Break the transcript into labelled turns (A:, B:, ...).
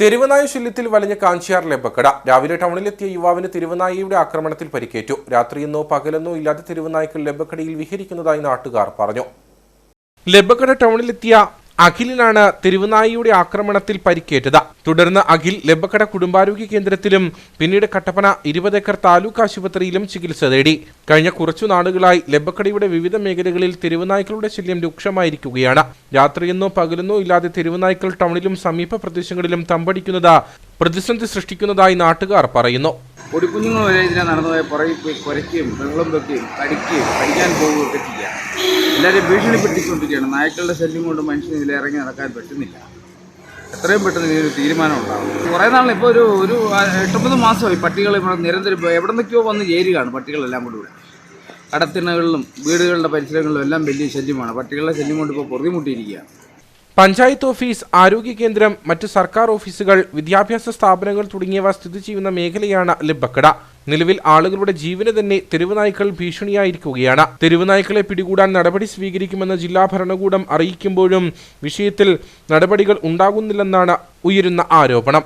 A: തെരുവനായ ശല്യത്തിൽ വലഞ്ഞ കാഞ്ചിയാർ ബക്കട രാവിലെ ടൗണിലെത്തിയ യുവാവിന് തിരുവനായിയുടെ ആക്രമണത്തിൽ പരിക്കേറ്റു. രാത്രിയെന്നോ പകലെന്നോ ഇല്ലാതെ തെരുവനായ്ക്കൾ ലെബക്കടയിൽ വിഹരിക്കുന്നതായി നാട്ടുകാർ പറഞ്ഞു. ലെബക്കട ടൗണിലെത്തിയ അഖിലിനാണ് തിരുവനായിയുടെ ആക്രമണത്തിൽ പരിക്കേറ്റത്. തുടർന്ന് അഖിൽ ലെബക്കട കുടുംബാരോഗ്യ കേന്ദ്രത്തിലും പിന്നീട് കട്ടപ്പന ഇരുപതേക്കർ താലൂക്ക് ആശുപത്രിയിലും ചികിത്സ തേടി. കഴിഞ്ഞ കുറച്ചു നാളുകളായി ലെബക്കടയുടെ വിവിധ മേഖലകളിൽ തെരുവുനായ്ക്കളുടെ ശല്യം രൂക്ഷമായിരിക്കുകയാണ്. രാത്രിയെന്നോ പകലെന്നോ ഇല്ലാതെ തെരുവുനായ്ക്കൾ ടൗണിലും സമീപ പ്രദേശങ്ങളിലും തമ്പടിക്കുന്നത് പ്രതിസന്ധി സൃഷ്ടിക്കുന്നതായി നാട്ടുകാർ പറയുന്നു.
B: പൊടിക്കുഞ്ഞുങ്ങൾ വരെ ഇതിനെ നടന്നതായി പുറകിൽ പോയി കുരയ്ക്കുകയും വെള്ളം വെക്കുകയും കടിക്കുകയും കടിക്കാൻ പോവുകയൊക്കെ ചെയ്യുക എല്ലാവരെയും ഭീഷണിപ്പെടുത്തിക്കൊണ്ടിരിക്കുകയാണ്. നായ്ക്കളുടെ ശല്യം കൊണ്ട് മനുഷ്യന് ഇതിൽ ഇറങ്ങി നടക്കാൻ പറ്റുന്നില്ല. എത്രയും പെട്ടെന്ന് ഇതിനൊരു തീരുമാനം ഉണ്ടാകും കുറേ നാൾ ഇപ്പോൾ ഒരു ഒരു എട്ടൊമ്പത് മാസമായി പട്ടികൾ ഇവിടെ നിരന്തരം എവിടെ നിന്നൊക്കെയോ വന്ന് ചേരുകയാണ് പട്ടികളെല്ലാം കൂടി ഇവിടെ. കടത്തിണകളിലും വീടുകളുടെ പരിസരങ്ങളിലും എല്ലാം വലിയ ശല്യമാണ്. പട്ടികളുടെ ശല്യം കൊണ്ട് ഇപ്പോൾ പൊറുതിമുട്ടിയിരിക്കുകയാണ്.
A: പഞ്ചായത്ത് ഓഫീസ് ആരോഗ്യ കേന്ദ്രം മറ്റ് സർക്കാർ ഓഫീസുകൾ വിദ്യാഭ്യാസ സ്ഥാപനങ്ങൾ തുടങ്ങിയവ സ്ഥിതി ചെയ്യുന്ന മേഖലയാണ് ലിബക്കട. നിലവിൽ ആളുകളുടെ ജീവന് തന്നെ തെരുവുനായ്ക്കൾ ഭീഷണിയായിരിക്കുകയാണ്. തെരുവുനായ്ക്കളെ പിടികൂടാൻ നടപടി സ്വീകരിക്കുമെന്ന് ജില്ലാ ഭരണകൂടം അറിയിക്കുമ്പോഴും വിഷയത്തിൽ നടപടികൾ ഉണ്ടാകുന്നില്ലെന്നാണ് ഉയരുന്ന ആരോപണം.